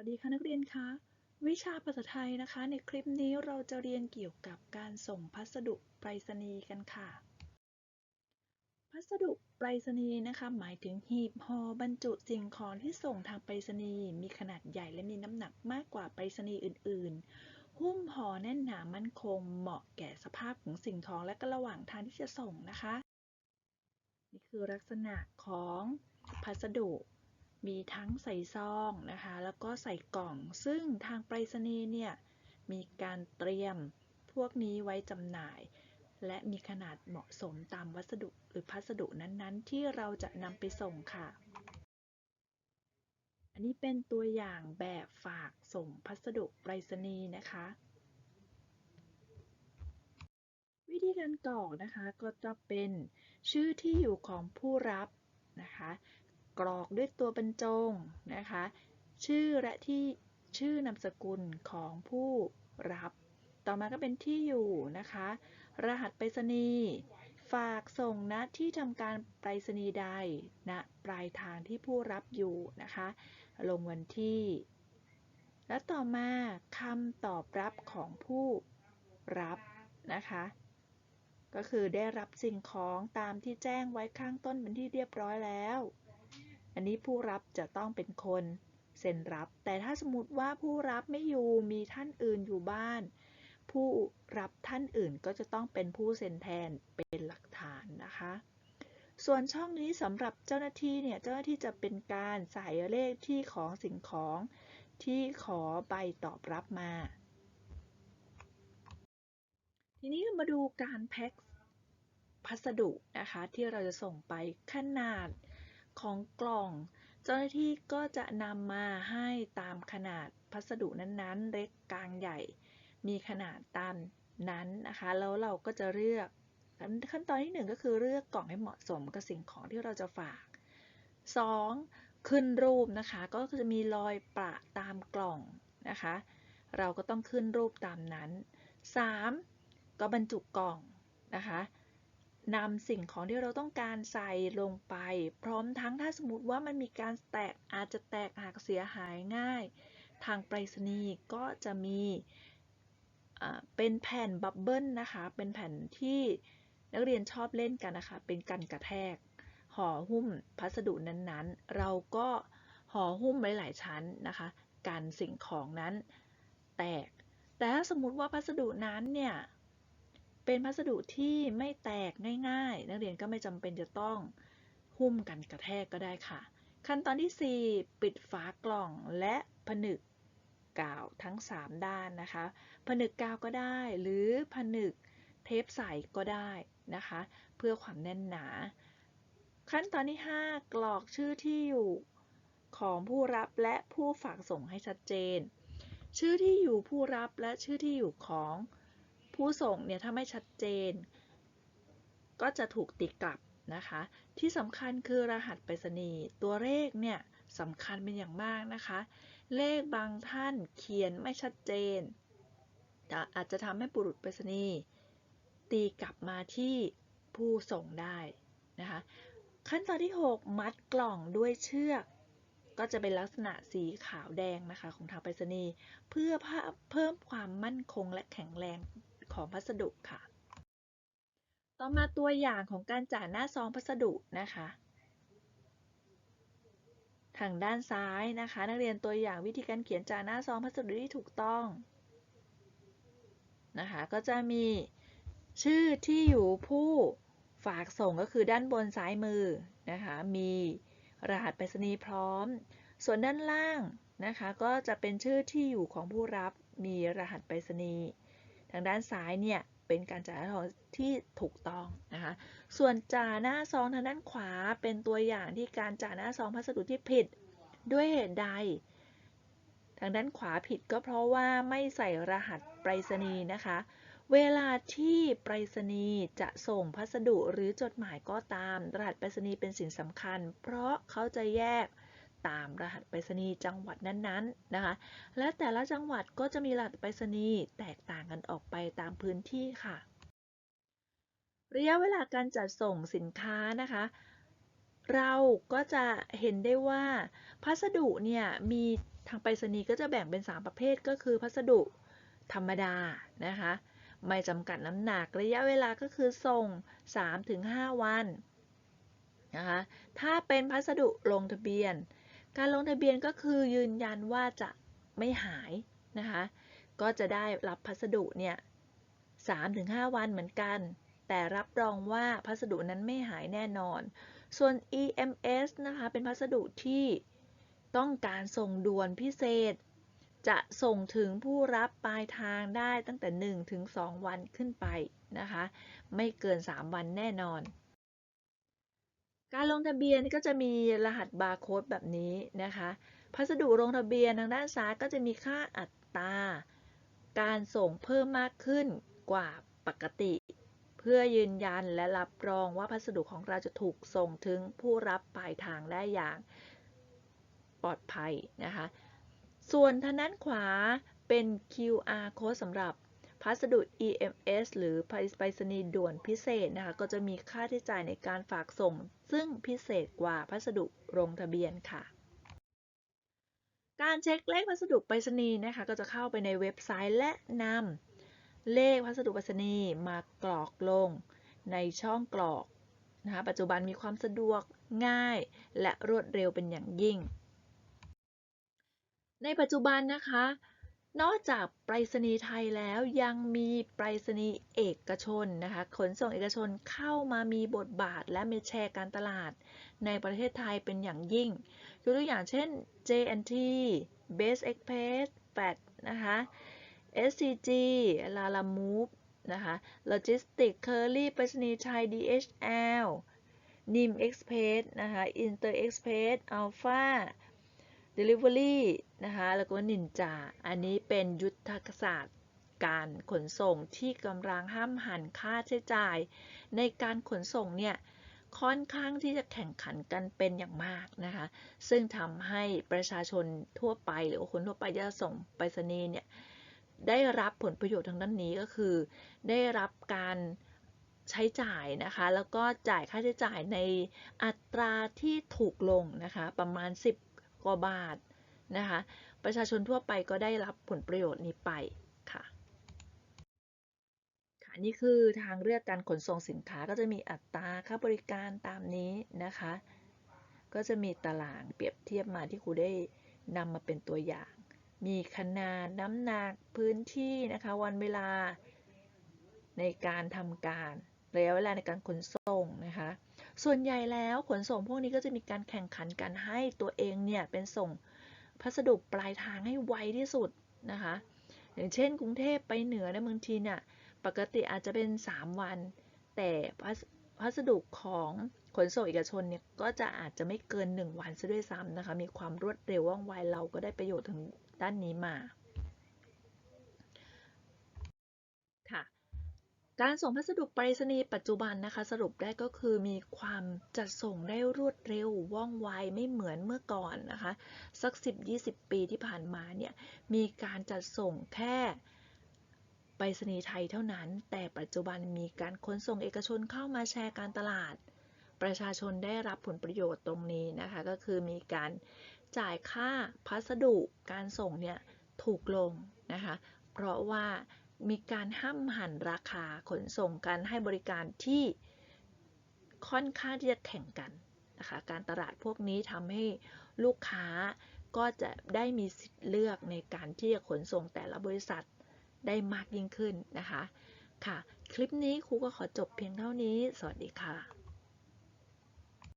วัสดีค่ะนักเรียนคะ วิชาภาษาไทยนะคะ ในคลิปนี้เราจะเรียนเกี่ยวกับการส่งพัสดุไปรษณีย์กันค่ะ พัสดุไปรษณีย์นะคะ หมายถึงหีบห่อบรรจุสิ่งของที่ส่งทางไปรษณีย์มีขนาดใหญ่และมีน้ำหนักมากกว่าไปรษณีย์อื่น ๆ หุ้มห่อแน่นหนามั่นคง เหมาะแก่สภาพของสิ่งของและก็ระหว่างทางที่จะส่งนะคะ นี่คือลักษณะของพัสดุ มีทั้งใส่ซองนะคะ แล้วก็ใส่กล่อง ซึ่งทางไปรษณีย์เนี่ยมีการเตรียมพวกนี้ไว้จำหน่าย และมีขนาดเหมาะสมตามวัสดุหรือพัสดุนั้นๆ ที่เราจะนำไปส่งค่ะ อันนี้เป็นตัวอย่างแบบฝากส่งพัสดุไปรษณีย์นะคะ วิธีการกรอกนะคะก็จะเป็นชื่อที่อยู่ของผู้รับนะคะ กรอกด้วยตัวบรรจงนะคะ ชื่อและที่ชื่อนามสกุลของผู้รับ ต่อมาก็เป็นที่อยู่นะคะ รหัสไปรษณีย์ฝากส่งณที่ทำการไปรษณีย์ใดณปลายทางที่ผู้รับอยู่นะคะ ลงวันที่ และต่อมาคำตอบรับของผู้รับนะคะ ก็คือได้รับสิ่งของตามที่แจ้งไว้ข้างต้นเป็นที่เรียบร้อยแล้ว อันนี้ผู้รับจะต้องเป็นคนเซ็นรับ แต่ถ้าสมมติว่าผู้รับไม่อยู่มีท่านอื่นอยู่บ้าน ผู้รับท่านอื่นก็จะต้องเป็นผู้เซ็นแทนเป็นหลักฐานนะคะ ส่วนช่องนี้สำหรับเจ้าหน้าที่เนี่ยเจ้าหน้าที่จะเป็นการใส่เลขที่ของสิ่งของที่ขอใบตอบรับมา ทีนี้มาดูการแพ็คพัสดุนะคะที่เราจะส่งไปขนาด ของกล่อง เจ้าหน้าที่ก็จะนำมาให้ตามขนาดพัสดุนั้นๆ เล็กกลางใหญ่ มีขนาดตามนั้นนะคะ แล้วเราก็จะเลือกขั้นตอนที่ 1 ก็คือเลือกกล่องให้เหมาะสมกับสิ่งของที่เราจะฝาก 2. ขึ้นรูปนะคะ ก็จะมีรอยประตามกล่องนะคะ เราก็ต้องขึ้นรูปตามนั้น 3. ก็บรรจุกล่องนะคะ นำสิ่งของที่เราต้องการใส่ลงไป พร้อมทั้งถ้าสมมติว่ามันมีการแตกอาจจะแตกหักเสียหายง่าย ทางไปรษณีย์ก็จะมีเป็นแผ่นบับเบิลนะคะ เป็นแผ่นที่นักเรียนชอบเล่นกันนะคะ เป็นกันกระแทก ห่อหุ้มพัสดุนั้นๆ เราก็ห่อหุ้มไว้หลายชั้นนะคะ กันสิ่งของนั้นแตก แต่ถ้าสมมติว่าพัสดุนั้นเนี่ย เป็นพัสดุที่ไม่แตกง่ายๆ นักเรียนก็ไม่จำเป็นจะต้องหุ้มกันกระแทกก็ได้ค่ะ ขั้นตอนที่ 4 ปิดฝากล่องและผนึกกาวทั้ง 3 ด้านนะคะ ผนึกกาวก็ได้ หรือผนึกเทปใสก็ได้นะคะ เพื่อความแน่นหนา ขั้นตอนที่ 5 กรอกชื่อที่อยู่ของผู้รับและผู้ฝากส่งให้ชัดเจน ชื่อที่อยู่ผู้รับและชื่อที่อยู่ของ ผู้ส่งเนี่ยถ้าไม่ชัดเจน ก็จะถูกตีกลับนะคะ ที่สำคัญคือรหัสไปรษณีย์ตัวเลขเนี่ยสำคัญเป็นอย่างมากนะคะ เลขบางท่านเขียนไม่ชัดเจน อาจจะทำให้บุรุษไปรษณีย์ตีกลับมาที่ผู้ส่งได้นะคะ ขั้นตอนที่ 6 มัดกล่องด้วยเชือกก็จะเป็นลักษณะสีขาวแดงนะคะของทางไปรษณีย์เพื่อเพิ่มความมั่นคงและแข็งแรง ของพัสดุค่ะ ต่อมาตัวอย่างของการจ่ายหน้าซองพัสดุนะคะ ทางด้านซ้ายนะคะ นักเรียนตัวอย่างวิธีการเขียนจ่ายหน้าซองพัสดุที่ถูกต้องนะคะก็จะมีชื่อที่อยู่ผู้ฝากส่งก็คือด้านบนซ้ายมือนะคะ มีรหัสไปรษณีย์พร้อม ส่วนด้านล่างนะคะ ก็จะเป็นชื่อที่อยู่ของผู้รับมีรหัสไปรษณีย์ ทางด้านซ้ายเนี่ยเป็นการจ่ายหน้าซองที่ถูกต้องนะคะ ส่วนจ่าหน้าซองทางด้านขวาเป็นตัวอย่างที่การจ่าหน้าซองพัสดุที่ผิดด้วยเหตุใด ทางด้านขวาผิดก็เพราะว่าไม่ใส่รหัสไปรษณีย์นะคะ เวลาที่ไปรษณีย์จะส่งพัสดุหรือจดหมายก็ตาม รหัสไปรษณีย์เป็นสิ่งสำคัญ เพราะเขาจะแยก ตามรหัสไปรษณีย์จังหวัดนั้นๆนะคะ และแต่ละจังหวัดก็จะมีรหัสไปรษณีย์แตกต่างกันออกไปตามพื้นที่ค่ะ ระยะเวลาการจัดส่งสินค้านะคะ เราก็จะเห็นได้ว่า พัสดุเนี่ยมีทางไปรษณีย์ก็จะแบ่งเป็น 3 ประเภทก็คือ พัสดุธรรมดานะคะไม่จำกัดน้ำหนักระยะเวลาก็คือส่ง 3-5 วันนะคะ ถ้าเป็นพัสดุลงทะเบียน การลงทะเบียนก็คือยืนยันว่าจะไม่หายนะคะ ก็จะได้รับพัสดุเนี่ย3-5 วันเหมือนกัน แต่รับรองว่าพัสดุนั้นไม่หายแน่นอน ส่วน EMS นะคะ เป็นพัสดุที่ต้องการส่งด่วนพิเศษ จะส่งถึงผู้รับปลายทางได้ตั้งแต่ 1-2 วันขึ้นไปนะคะ ไม่เกิน 3 วันแน่นอน การลงทะเบียนก็จะมีรหัสบาร์โค้ดแบบนี้นะคะ พัสดุลงทะเบียนทางด้านซ้ายก็จะมีค่าอัตราการส่งเพิ่มมากขึ้นกว่าปกติ เพื่อยืนยันและรับรองว่าพัสดุของเราจะถูกส่งถึงผู้รับปลายทางได้อย่างปลอดภัยนะคะ ส่วนทางด้านขวาเป็น QR code สำหรับ พัสดุ EMS หรือไปรษณีย์ด่วนพิเศษนะคะ ก็จะมีค่าใช้จ่ายในการฝากส่ง ซึ่งพิเศษกว่าพัสดุลงทะเบียนค่ะ การเช็คเลขพัสดุไปรษณีย์นะคะ ก็จะเข้าไปในเว็บไซต์และนำเลขพัสดุไปรษณีย์มากรอกลงในช่องกรอกนะคะปัจจุบันมีความสะดวกง่าย และรวดเร็วเป็นอย่างยิ่ง ในปัจจุบันนะคะ นอกจากไปรษณีย์ไทยแล้วยังมีไปรษณีย์เอกชนนะคะขนส่งเอกชนเข้ามามีบทบาทและมีแชร์การตลาด ในประเทศไทยเป็นอย่างยิ่งยกตัวอย่างเช่น J&T Best Express FAT นะคะ SCG Lala Move นะคะ Logistic Curly ไปรษณีย์ไทย DHL NIM Express นะคะ Inter Express Alpha Delivery นะคะแล้วก็นินจา อันนี้เป็นยุทธศาสตร์การขนส่งที่กำลังห้ามหันค่าใช้จ่าย ในการขนส่งเนี่ยค่อนข้างที่จะแข่งขันกันเป็นอย่างมากนะคะ ซึ่งทำให้ประชาชนทั่วไปหรือคนทั่วไปจะส่งไปรษณีย์เนี่ยได้รับผลประโยชน์ทางด้านนี้ก็คือ ได้รับการใช้จ่ายนะคะ แล้วก็จ่ายค่าใช้จ่ายในอัตราที่ถูกลงนะคะ ประมาณ10 กว่าบาทนะคะ ประชาชนทั่วไปก็ได้รับผลประโยชน์นี้ไปค่ะค่ะนี่คือทางเลือกการขนส่งสินค้าก็จะมีอัตราค่าบริการตามนี้นะคะ ก็จะมีตารางเปรียบเทียบมาที่ครูได้นำมาเป็นตัวอย่าง มีขนาดน้ำหนักพื้นที่นะคะวันเวลาในการทำการระยะเวลาในการขนส่งนะคะ ส่วนใหญ่แล้วขนส่งพวกนี้ก็จะมีการแข่งขันกันให้ตัวเองเนี่ยเป็นส่งพัสดุปลายทางให้ไวที่สุดนะคะ อย่างเช่น กรุงเทพไปเหนือในบางทีเนี่ยปกติอาจจะเป็น 3 วัน แต่พัสดุของขนส่งเอกชนเนี่ยก็จะอาจจะไม่เกิน 1 วันซะด้วยซ้ำนะคะ มีความรวดเร็วว่องไวเราก็ได้ประโยชน์ทางด้านนี้มาค่ะ การส่งพัสดุไปรษณีย์ปัจจุบันนะคะ สรุปได้ก็คือมีความจัดส่งได้รวดเร็วว่องไวไม่เหมือนเมื่อก่อนนะคะ สัก 10-20 ปีที่ผ่านมาเนี่ยมีการจัดส่งแค่ไปรษณีย์ไทยเท่านั้น แต่ปัจจุบันมีการขนส่งเอกชนเข้ามาแชร์การตลาด ประชาชนได้รับผลประโยชน์ตรงนี้นะคะ ก็คือมีการจ่ายค่าพัสดุการส่งเนี่ยถูกลงนะคะ เพราะว่า มีการห้ามหันราคาขนส่งการให้บริการที่ค่อนข้างที่จะแข่งกันนะคะการตลาดพวกนี้ทำให้ลูกค้าก็จะได้มีสิทธิ์เลือกในการที่จะขนส่งแต่ละบริษัทได้มากยิ่งขึ้นนะคะ ค่ะ คลิปนี้ครูก็ขอจบเพียงเท่านี้ สวัสดีค่ะ